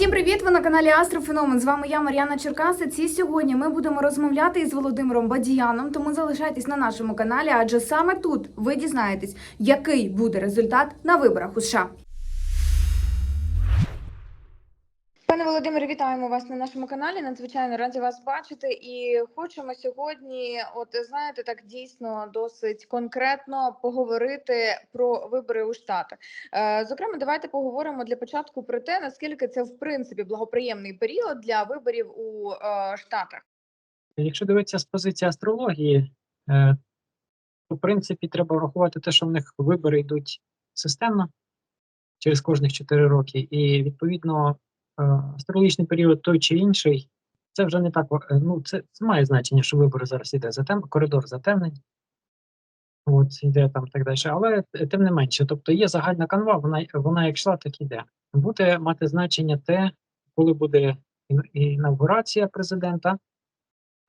Всім привіт! Ви на каналі Астрофеномен. З вами я, Мар'яна Черкасець. І сьогодні ми будемо розмовляти із Володимиром Бадіяном. Тому залишайтесь на нашому каналі, адже саме тут ви дізнаєтесь, який буде результат на виборах у США. Пане Володимире, вітаємо вас на нашому каналі. Надзвичайно раді вас бачити. І хочемо сьогодні, от знаєте, так дійсно досить конкретно поговорити про вибори у Штатах. Е, Зокрема, давайте поговоримо для початку про те, наскільки це в принципі благоприємний період для виборів у е, Штатах. Якщо дивитися з позиції астрології, е, то в принципі треба врахувати те, що в них вибори йдуть системно через кожних 4 роки, і відповідно астрологічний період той чи інший, це вже не так. е, Ну, це, це має значення, що вибори зараз йде затем, коридор затемнень. От іде там так далі. Але е, тим не менше, тобто є загальна канва, вона, вона як йшла, так і йде. Буде мати значення те, коли буде ін- інавгурація президента.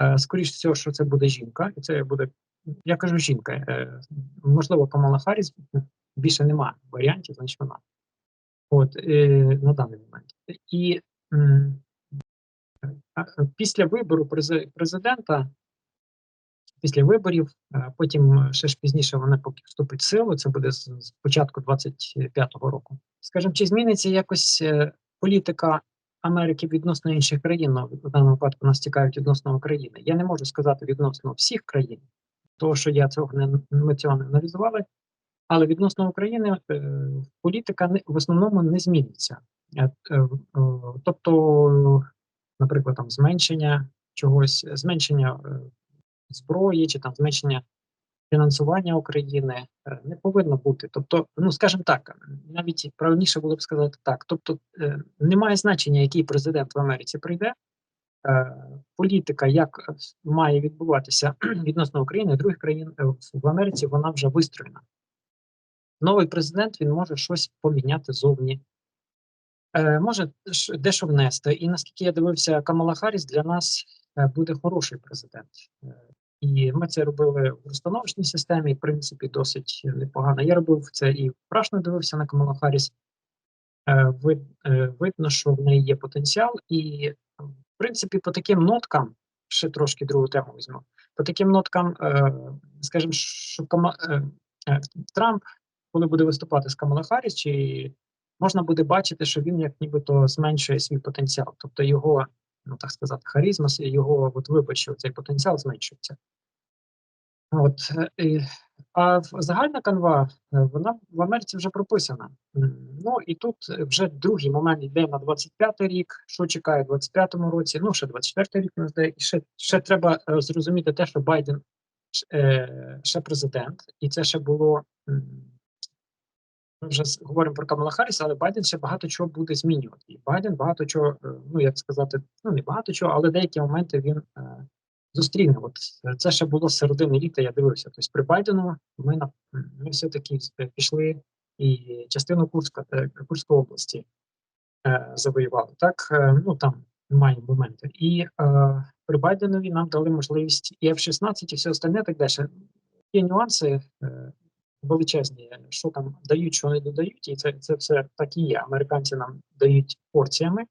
Е, Скоріше всього, що це буде жінка, і це буде, я кажу, жінка. е, Можливо, Камала Харріс, більше нема варіантів, значить вона. От е, на даний момент. І після вибору прези- президента, після виборів, потім ще ж пізніше вона поки вступить в силу, це буде з, початку 25-го року. Скажімо, чи зміниться якось е, політика Америки відносно інших країн, ну, в даному випадку нас цікавить відносно України. Я не можу сказати відносно всіх країн, тому що я цього не ми цього не аналізували. Але відносно України е, політика в основному не зміниться. Е, е, тобто, наприклад, там зменшення чогось, зменшення зброї чи там зменшення фінансування України не повинно бути. Тобто, ну скажімо так, навіть правильніше було б сказати так. Тобто, немає значення, який президент в Америці прийде. Політика, як має відбуватися відносно України других країн в Америці, вона вже вистроєна. Новий президент він може щось поміняти зовні, е, може дещо внести. І наскільки я дивився, Камала Харріс для нас е, буде хороший президент. Е, і ми це робили в установочній системі, в принципі, досить непогано. Я робив це і впрашно дивився на Камалу Харріс. Е, вид, видно, що в неї є потенціал, і в принципі, по таким ноткам, ще трошки другу тему візьму. По таким ноткам, скажімо, що Трамп, коли буде виступати з Камала Харріс, чи можна буде бачити, що він як нібито зменшує свій потенціал, тобто його, ну так сказати, харизма, його от вибачив, цей потенціал зменшується. От, е, а загальна канва, е, вона в Америці вже прописана. Ну і тут вже другий момент йде на 25-й рік. Що чекає в 25-му році? Ну, ще 24-й рік нас. І ще, ще треба е, зрозуміти те, що Байден ще президент, і це ще було. Ми вже говоримо про Камала Харріс, але Байден ще багато чого буде змінювати. І Байден багато чого, е, ну як сказати, ну не багато чого, але деякі моменти він е, зустріне. От е, це ще було з середини літа. Я дивився. Тобто при Байдену ми на ми все таки пішли і частину Курська е, Курської області е, завоювали. Так е, ну там маємо моменти. І е, при Байденові нам дали можливість і F-16, і все остальне так далі. Є нюанси е, величезні, що там дають, що не додають, і це, це все так і є. Американці нам дають порціями,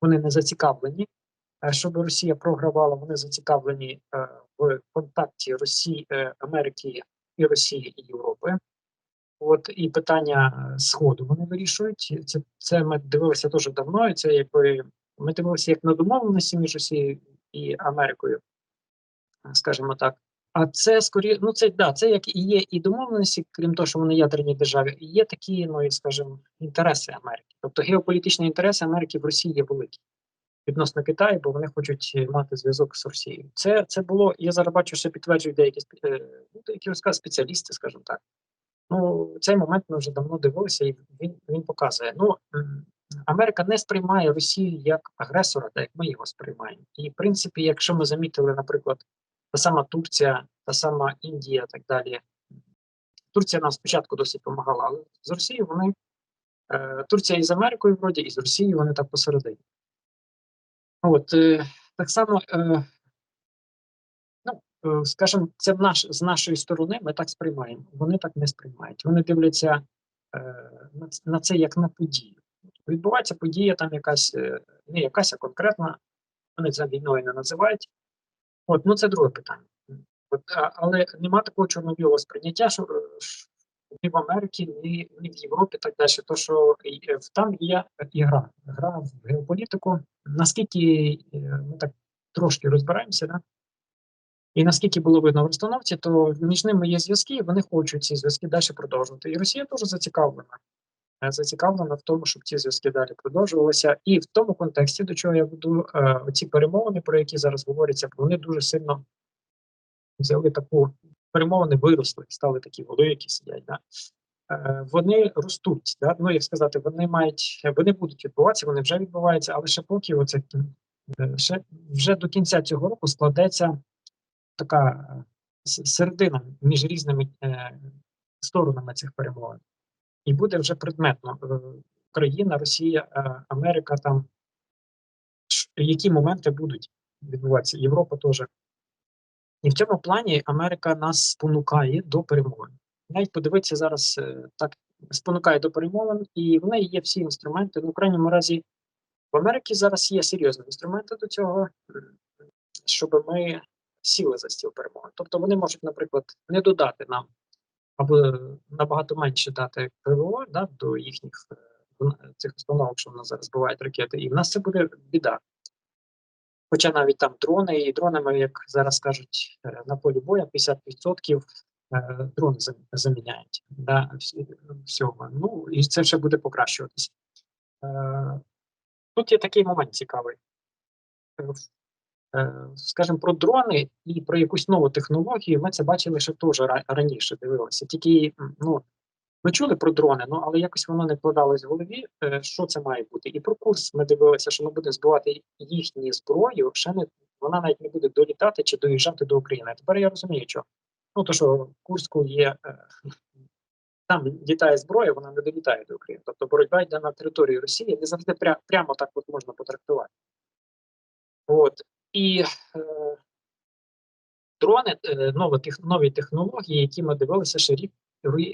вони не зацікавлені. Е, Щоб Росія програвала, вони зацікавлені е, в контакті Росії, е, Америки і Росії і Європи. От і питання сходу вони вирішують. Це, це ми дивилися дуже давно. І це якби ми дивилися як на домовленості між Росією і Америкою, скажімо так. А це скоріше, ну це да, це як і є і домовленості, крім того, що вони ядерні держави, і є такі, ну і скажімо, інтереси Америки. Тобто геополітичні інтереси Америки в Росії є великі відносно Китаю, бо вони хочуть е, мати зв'язок з Росією. Це це було. Я зараз бачу, що підтверджують деякі е, ну, деякі спеціалісти, скажімо так. Ну, цей момент ми вже давно дивилися, і він, він показує. Ну, Америка не сприймає Росію як агресора, так як ми його сприймаємо. І в принципі, якщо ми замітили, наприклад, та сама Турція, та сама Індія, так далі. Турція нам спочатку досить допомагала, але з Росією вони е, Турція із Америкою вроді, і з Росією вони так посередині. От е, так само, е, ну скажімо, це наш з нашої сторони ми так сприймаємо. Вони так не сприймають. Вони дивляться на, це як на подію. відбувається подія, там якась, не якась, а конкретна, вони це війною не називають. От, ну це друге питання. От, але нема такого чорно-білого сприйняття, що е, ні в Америці, ні, ні в Європі, так далі. То, що е, там є ігра, гра в геополітику. Наскільки е, ми так трошки розбираємося, да? і наскільки було видно в розстановці, то між ними є зв'язки, і вони хочуть ці зв'язки далі продовжувати. І Росія теж зацікавлена. Е, Зацікавлена в тому, щоб ці зв'язки далі продовжувалися. І в тому контексті, до чого я веду, е, оці перемовини, про які зараз говоряться, вони дуже сильно взяли таку перемовини, виросли, стали такі великі, сидять. Да? Е, Вони ростуть, да? ну як сказати, вони мають, вони будуть відбуватися, вони вже відбуваються, але ще поки оце ще вже до кінця цього року складеться така середина між різними е, сторонами цих перемовин. І буде вже предметно е, Україна, Росія, е, Америка там які моменти будуть відбуватися, Європа теж. І в цьому плані Америка нас спонукає до перемовин. Навіть подивитися зараз е, так спонукає до перемовин, і в неї є всі інструменти. Ну, в крайньому разі, в Америці зараз є серйозні інструменти до цього, щоб ми сіли за стіл перемовин. Тобто вони можуть, наприклад, не додати нам або набагато менше дати ПВО да, до їхніх е, цих установок, що в нас зараз бувають ракети, і в нас це буде біда. Хоча навіть там дрони і дронами, як зараз кажуть, е, на полі бою 50% е, дрони заміняють да, всього. Ну і це ще буде покращуватися. Тут є такий момент цікавий. Е, Скажімо, про дрони і про якусь нову технологію ми це бачили ще теж раніше дивилися. Тільки ну, ми чули про дрони, ну але якось воно не вкладалось в голові, е, що це має бути. І про курс ми дивилися, що ми будемо збивати їхню зброю, ще не вона навіть не буде долітати чи доїжджати до України. Тепер я розумію, що ну то, що Курську є е, там літає зброя, вона не долітає до України. Тобто боротьба йде на території Росії, не завжди пря, прямо так от можна потрактувати. От і е, дрони, е, нові, тех, нові технології, які ми дивилися ще рік,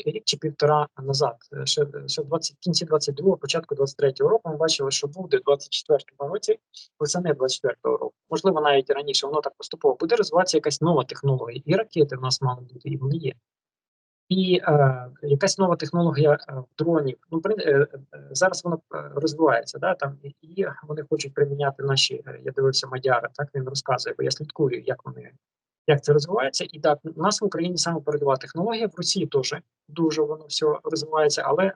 рік чи півтора назад. Е, Ще, ще в 20, кінці 22-го, початку 23-го року ми бачили, що буде в 24-му році, восени 24-го року. Можливо, навіть раніше воно так поступово буде розвиватися якась нова технологія. І ракети в нас мали бути, і вони є. І е, якась нова технологія е, дронів. Ну, при- е, е, зараз воно е, розвивається, да, там, і- вони хочуть приміняти наші, е, я дивився Мадяра, так він розказує, бо я слідкую, як вони як це розвивається. І так, у нас в Україні саме передова технологія, в Росії теж дуже воно все розвивається, але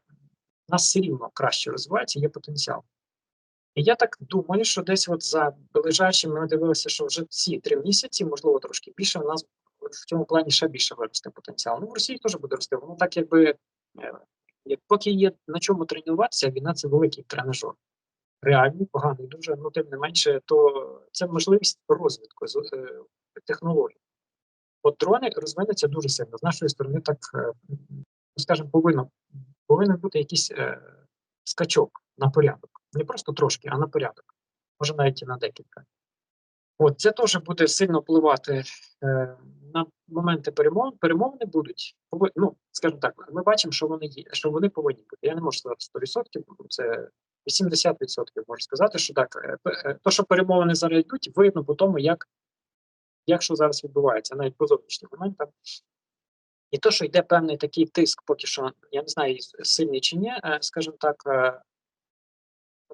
в нас все рівно краще розвивається, є потенціал. І я так думаю, що десь от за ближайшими ми дивилися, що вже ці три місяці, можливо, трошки більше, у нас в цьому плані ще більше виросте потенціал. Ну, в Росії теж буде рости. Воно так, якби е, як поки є на чому тренуватися, війна це великий тренажер. Реальний, поганий, дуже, ну тим не менше, то це можливість розвитку е, технологій. От дрони розвинуться дуже сильно. З нашої сторони, так е, ну, скажімо, повинно повинен бути якийсь скачок на порядок. Не просто трошки, а на порядок. Може навіть і на декілька. От це теж буде сильно впливати моменти перемовин. Перемовини будуть ну, скажімо так, ми бачимо, що вони є, що вони повинні бути. Я не можу сказати 100%, це 80% можу сказати, що так, е, е, то, що перемовини зараз йдуть, видно по тому, як, як що зараз відбувається, навіть по зовнішнім моментам. І то, що йде певний такий тиск, поки що, я не знаю, сильний чи ні, е, скажімо так,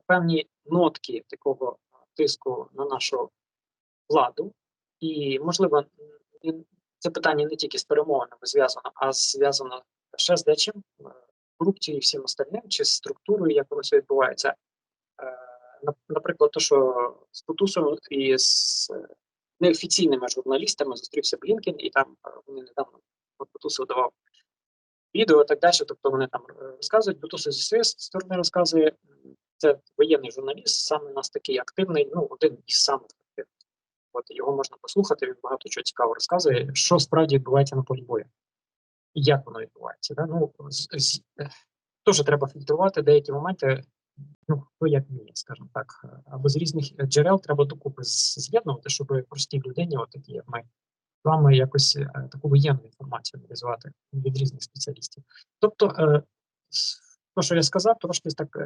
певні нотки такого тиску на нашу владу, і, можливо, це питання не тільки з перемовинами зв'язано, а зв'язано ще з дечим, е, корупцією і всім остальним, чи з структурою, як воно все відбувається. Е, Наприклад, то, що з Бутусом і з е, неофіційними журналістами зустрівся Блінкен, і там вони недавно от Бутусов давав відео і так далі. Тобто вони там розказують, Бутусов зі своєї сторони розказує. Це воєнний журналіст, саме у нас такий активний, ну один із самих. От його можна послухати, він багато чого цікаво розказує, що справді відбувається на полі бою. І як воно відбувається. Да? Ну, е, теж треба фільтрувати деякі моменти, ну, хто як вміє, скажімо так. е, Або з різних джерел треба докупи з'єднувати, щоб простій людині, от такі, як ми, з вами якось е, таку воєнну інформацію аналізувати від різних спеціалістів. Тобто, е, то, що я сказав, трошки так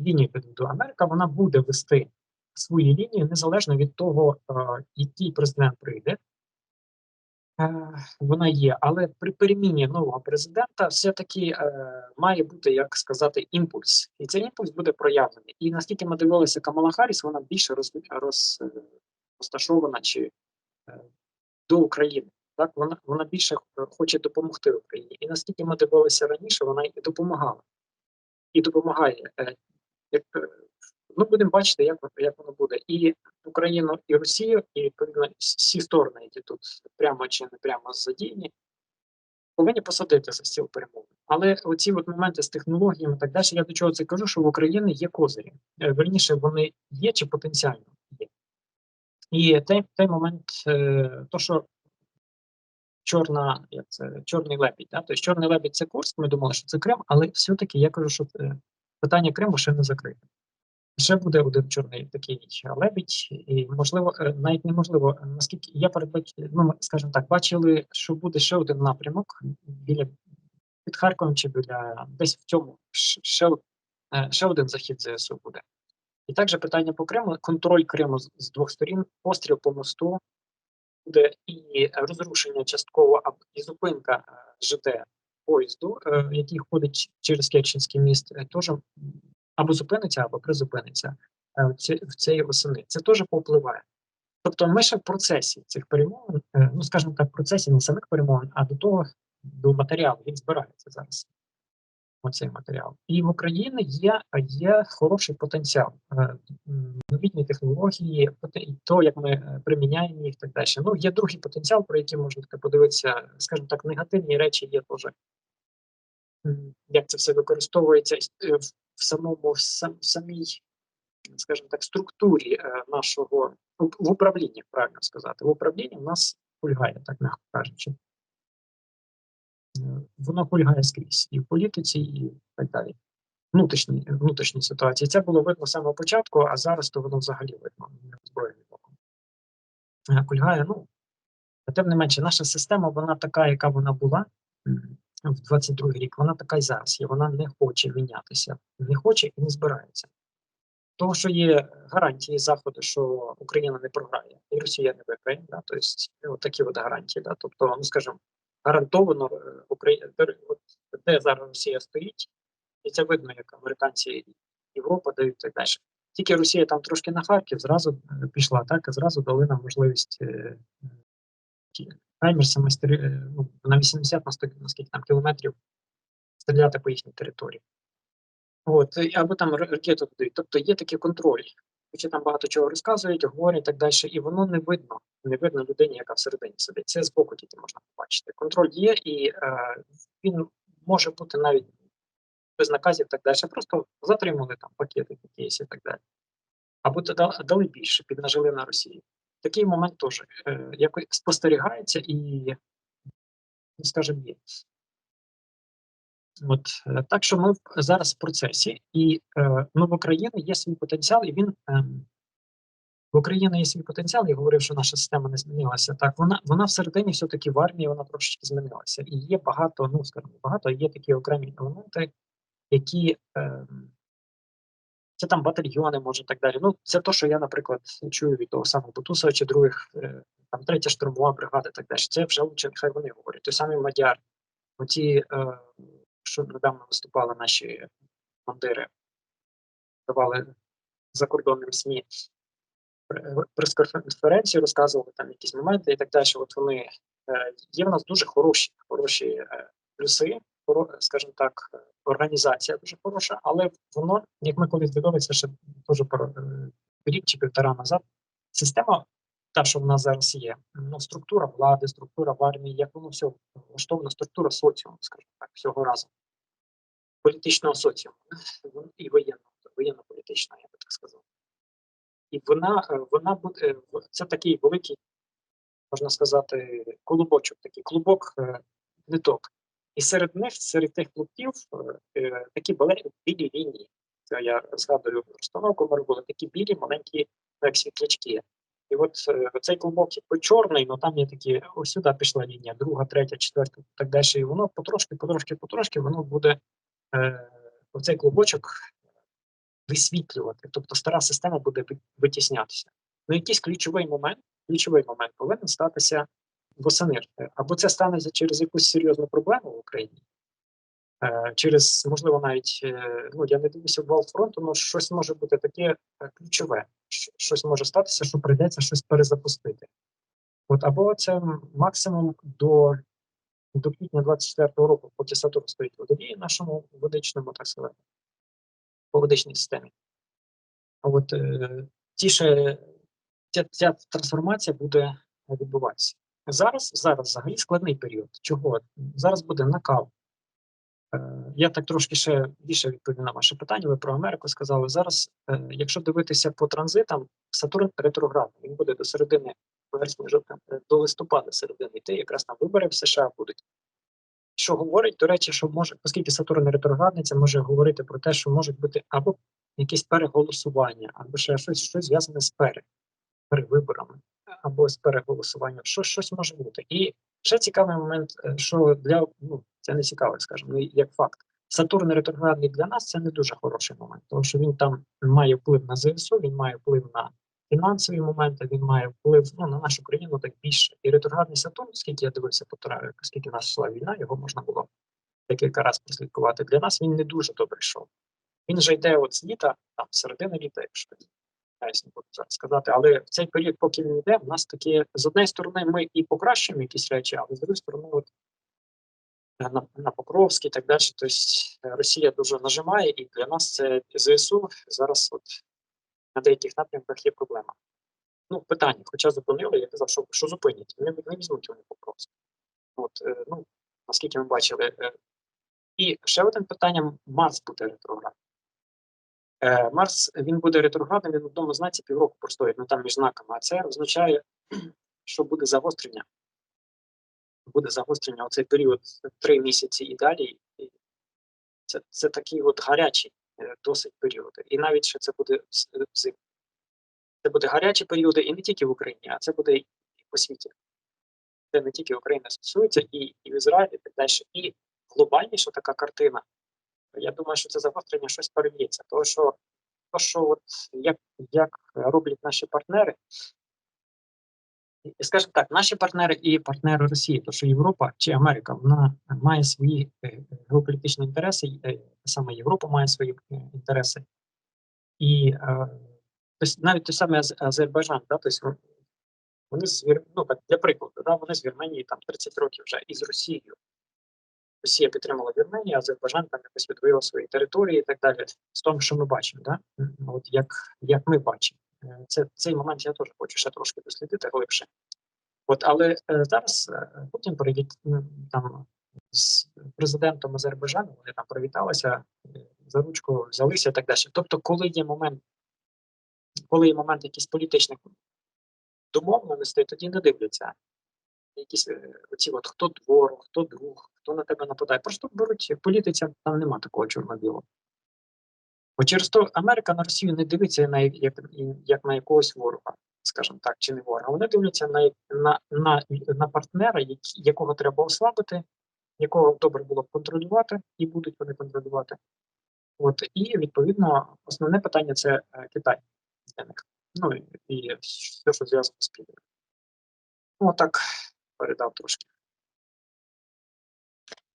лінію підведу. Америка вона буде вести свої лінії незалежно від того, який президент прийде. Е, Вона є, але при переміні нового президента все-таки е, має бути, як сказати, імпульс, і цей імпульс буде проявлений. І наскільки ми дивилися, Камала Харріс, вона більше роз, роз, е, розташована чи е, до України. Так, вона вона більше хоче допомогти Україні. І наскільки ми дивилися раніше, вона і допомагала і допомагає. Е, Як, е, ну, будемо бачити, як, як воно буде. І Україну, і Росію, і відповідно всі сторони, які тут прямо чи не прямо задіяні, повинні посадити за стіл перемовин. Але оці от моменти з технологіями і так далі, я до чого це кажу, що в Україні є козирі. Е, Верніше, вони є чи потенціально є. І той, той момент, е, то, що чорна, як це, чорний лебідь. Да? Тобто чорний лебідь це Курськ, ми думали, що це Крим, але все-таки я кажу, що е, питання Криму ще не закрите. Ще буде один чорний такий лебідь, і можливо, е, навіть неможливо, е, наскільки я передбач, ну скажімо так, бачили, що буде ще один напрямок біля під Харковом чи біля десь в цьому ще, е, ще один захід ЗСУ буде. І також питання по Криму, контроль Криму з, двох сторін, постріл по мосту, буде і розрушення частково і зупинка ЖД поїзду, який ходить через Керченський міст, теж або зупиниться, або призупиниться е, в цієї восени. Це теж повпливає. Тобто ми ще в процесі цих перемовин, е, ну скажімо так, в процесі не самих перемовин, а до того до матеріалу. Він збирається зараз. Оцей матеріал. І в Україні є, є хороший потенціал. Е, Новітні технології, то, як ми приміняємо їх так далі. Ну, є другий потенціал, про який можна подивитися, скажімо так, негативні речі є теж. Як це все використовується е, в самому в сам, в самій, скажімо так, структурі е, нашого в управлінні, правильно сказати. В управлінні в нас кульгає, так м'яко кажучи. Е, Воно кульгає скрізь і в політиці, і так далі. Внутрішні, внутрішні ситуації. Це було видно з самого початку, а зараз то воно взагалі видно неозброєним оком. Е, Кульгає, ну, тим не менше, наша система, вона така, яка вона була в 22 рік, вона така й зараз є. Вона не хоче мінятися, не хоче і не збирається. Того, що є гарантії Заходу, що Україна не програє, і Росія не виграє, да, тобто такі от гарантії. Да, тобто, ну скажімо, гарантовано е, Україна, де зараз Росія стоїть, і це видно, як американці і Європа дають так далі. Тільки Росія там трошки на Харків зразу е, пішла, так, і зразу дали нам можливість ті хаймерсами стрі- е, ну, на 80 на 100, на скільки там кілометрів стріляти по їхній території. От, або там ра- ракету додають. Тобто є такий контроль. Хоча там багато чого розказують, говорять і так далі, і воно не видно, не видно людині, яка всередині сидить. Це збоку тільки можна побачити. Контроль є, і е, він може бути навіть без наказів і так далі. Просто затримали там пакети якісь і так далі. Або дали більше, піднажили на Росію. Такий момент теж е, якось спостерігається і, ну, скажімо, є. От е, так що ми зараз в процесі, і е, ну, в Україні є свій потенціал, і він ем, в Україні є свій потенціал. Я говорив, що наша система не змінилася. Так, вона вона всередині все-таки в армії вона трошечки змінилася. І є багато, ну скажімо, багато, є такі окремі елементи, які ем, це там батальйони, може так далі. Ну, це то, що я, наприклад, чую від того самого Бутусова чи других, е, там третя штурмова бригада, і так далі. Це вже лучше, хай вони говорять. Той самий Мадяр, оті, е, що недавно виступали наші командири, давали закордонним СМІ прес-конференції, розказували там якісь моменти і так далі. От вони е, є в нас дуже хороші, хороші е, плюси, скажімо так, е, організація дуже хороша, але воно, як ми колись дивилися, ще дуже е, рік чи півтора назад, система, та, що в нас зараз є, ну, структура влади, структура в армії, як воно все влаштовано, структура соціуму, скажімо так, всього разом. Політичного соціуму і воєнного, воєнно-політичного, я би так сказав. І вона, е, вона буде е, це такий великий, можна сказати, колобочок, такий клубок е, ниток. І серед них, серед тих клубків, е, е, такі були білі лінії. Це я згадую розстановку, ми робили такі білі маленькі як світлячки. І от е, цей клубок чорний, але там є такі, ось сюди пішла лінія, друга, третя, четверта, так далі. І воно потрошки, потрошки, потрошки, воно буде е, оцей клубочок висвітлювати. Тобто стара система буде витіснятися. Ну, якийсь ключовий момент, ключовий момент повинен статися восени. Або це станеться через якусь серйозну проблему в Україні, е, через, можливо, навіть е, ну я не дивлюся в фронту, але щось може бути таке е, ключове, щось може статися, що прийдеться щось перезапустити. От або це максимум до, до квітня 24-го року, поки Сатурн стоїть водолії нашому водичному, так сказати, по водичній системі. А от е, тіше ця, ця трансформація буде відбуватися. Зараз, зараз взагалі складний період. Чого? Зараз буде накал. Е, я так трошки ще більше відповім на ваше питання. Ви про Америку сказали. Зараз, е, якщо дивитися по транзитам, Сатурн ретроградний. Він буде до середини вересня, жовтня, е, до листопада середини йти, якраз там вибори в США будуть. Що говорить, до речі, що може, оскільки Сатурн ретроградний, це може говорити про те, що можуть бути або якісь переголосування, або ще щось, щось зв'язане з пере, перевиборами, або з переголосуванням. Що, щось може бути. І ще цікавий момент, е, що для ну це не цікавий, скажімо, ну, як факт. Сатурн ретроградний для нас це не дуже хороший момент, тому що він там має вплив на ЗСУ, він має вплив на фінансові моменти, він має вплив ну, на нашу країну так більше. І ретроградний Сатурн, скільки я дивився Тараві, скільки нас йшла війна, його можна було декілька разів прослідкувати. Для нас він не дуже добре йшов. Він вже йде от з літа, там середина літа, якщо не буду зараз сказати, але в цей період, поки він йде, в нас такі з однієї сторони ми і покращуємо якісь речі, але з іншої сторони, от е, на, на Покровський і так далі. Тобто Росія дуже нажимає, і для нас це ЗСУ зараз от на деяких напрямках є проблема. Ну, питання, хоча зупинили, я казав, що, що зупинять, не, не візьмуть вони Покровськ. От, е, ну, наскільки ми бачили. Е, і ще одне питання: Марс буде ретроградним. Е, Марс він буде ретроградним, він в одному знаці півроку простоїть, ну там між знаками. А це означає, що буде загострення. Буде загострення у цей період три місяці і далі. Це, це такий от гарячий е, досить період. І навіть ще це буде е, взимку. Це буде гарячі періоди і не тільки в Україні, а це буде і по світі. Це не тільки Україна стосується, і, і в Ізраїлі, і так далі. І глобальніша така картина. Я думаю, що це загострення щось перев'ється. Тому що, то, що от як, як роблять наші партнери, скажімо так, наші партнери і партнери Росії, то що Європа чи Америка, вона має свої е, геополітичні інтереси, е, саме Європа має свої е, інтереси. І тобто навіть той самий Аз- Азербайджан, да, тобто вони з ну, для прикладу, да, вони з Вірменії там 30 років вже і з Росією. Росія підтримала Вірменію, Азербайджан там якось відвоював свої території і так далі. З того, що ми бачимо, да? От як, як ми бачимо. Е, Це, цей момент я теж хочу ще трошки дослідити глибше. От, але е, зараз е, Путін перейдіть там з президентом Азербайджану, вони там привіталися, за ручку взялися і так далі. Тобто, коли є момент, коли є момент якийсь політичних домовленостей, тоді не дивляться. Якісь е, оці от хто ворог, хто друг, хто на тебе нападає. Просто беруть в політиці, там нема такого чорно-білого. Бо через то Америка на Росію не дивиться на як, як на якогось ворога, скажімо так, чи не ворога. Вони дивляться на, на, на, на партнера, які, якого треба ослабити, якого добре було б контролювати, і будуть вони контролювати. От і відповідно основне питання це е, Китай для них. Ну і, все, що зв'язано з Києвом. Ну, так передав трошки.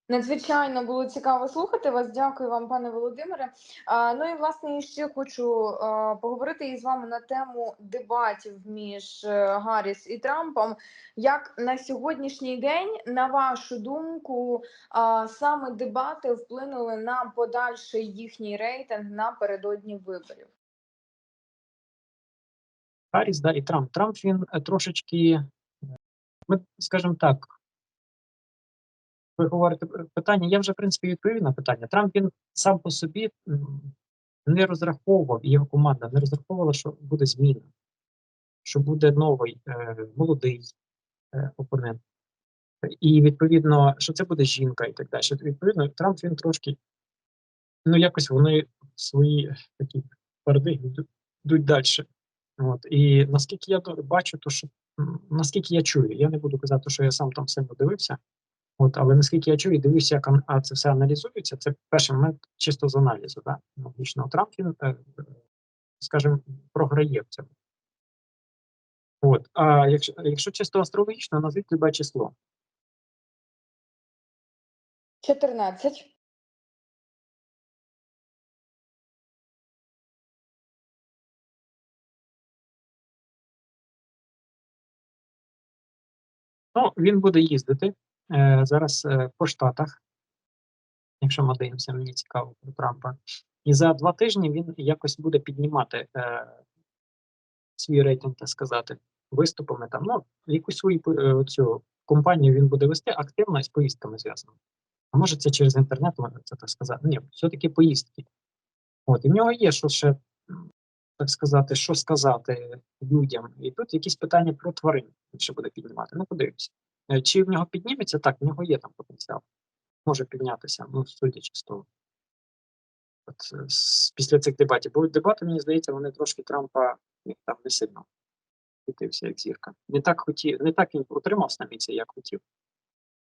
Надзвичайно було цікаво слухати вас. Дякую вам, пане Володимире. А, ну і власне ще хочу а, поговорити із вами на тему дебатів між е, Гарріс і Трампом. Як на сьогоднішній день, на вашу думку, а, саме дебати вплинули на подальший їхній рейтинг напередодні виборів? Харріс, да, і Трамп. Трамп він е, трошечки, ми скажімо так, ви говорите е, питання, я вже в принципі відповів на питання. Трамп він сам по собі не розраховував, і його команда не розраховувала, що буде зміна, що буде новий е, молодий е, опонент. І відповідно, що це буде жінка і так далі. Відповідно, Трамп він трошки, ну якось вони свої такі парадигми йдуть- далі. От і наскільки я бачу, то що наскільки я чую, я не буду казати, що я сам там сильно дивився. От, але наскільки я чую дивлюся, як а це все аналізується, це перший момент чисто з аналізу. Да? Логічно, Трамп він, е, скажімо, програє в цьому. От, а якщо, якщо чисто астрологічно, назвіть любе число. 14. Ну, він буде їздити е, зараз е, по Штатах, якщо ми дивимося, мені цікаво про Трампа. І за два тижні він якось буде піднімати е, свій рейтинг, так сказати, виступами там. Ну, якусь свою е, цю компанію він буде вести активно з поїздками зв'язано. А може, це через інтернет, можна це так сказати. Ні, все-таки поїздки. От, і в нього є що ще, так сказати, що сказати людям. І тут якісь питання про тварин ще буде піднімати. Ну, подивимося. Е, Чи в нього підніметься? Так, в нього є там потенціал. Може піднятися, ну, судячи з того. От, е, після цих дебатів. Бо дебати, мені здається, вони трошки Трампа там не сильно як зірка. Не так хотів, не так він утримався на як хотів.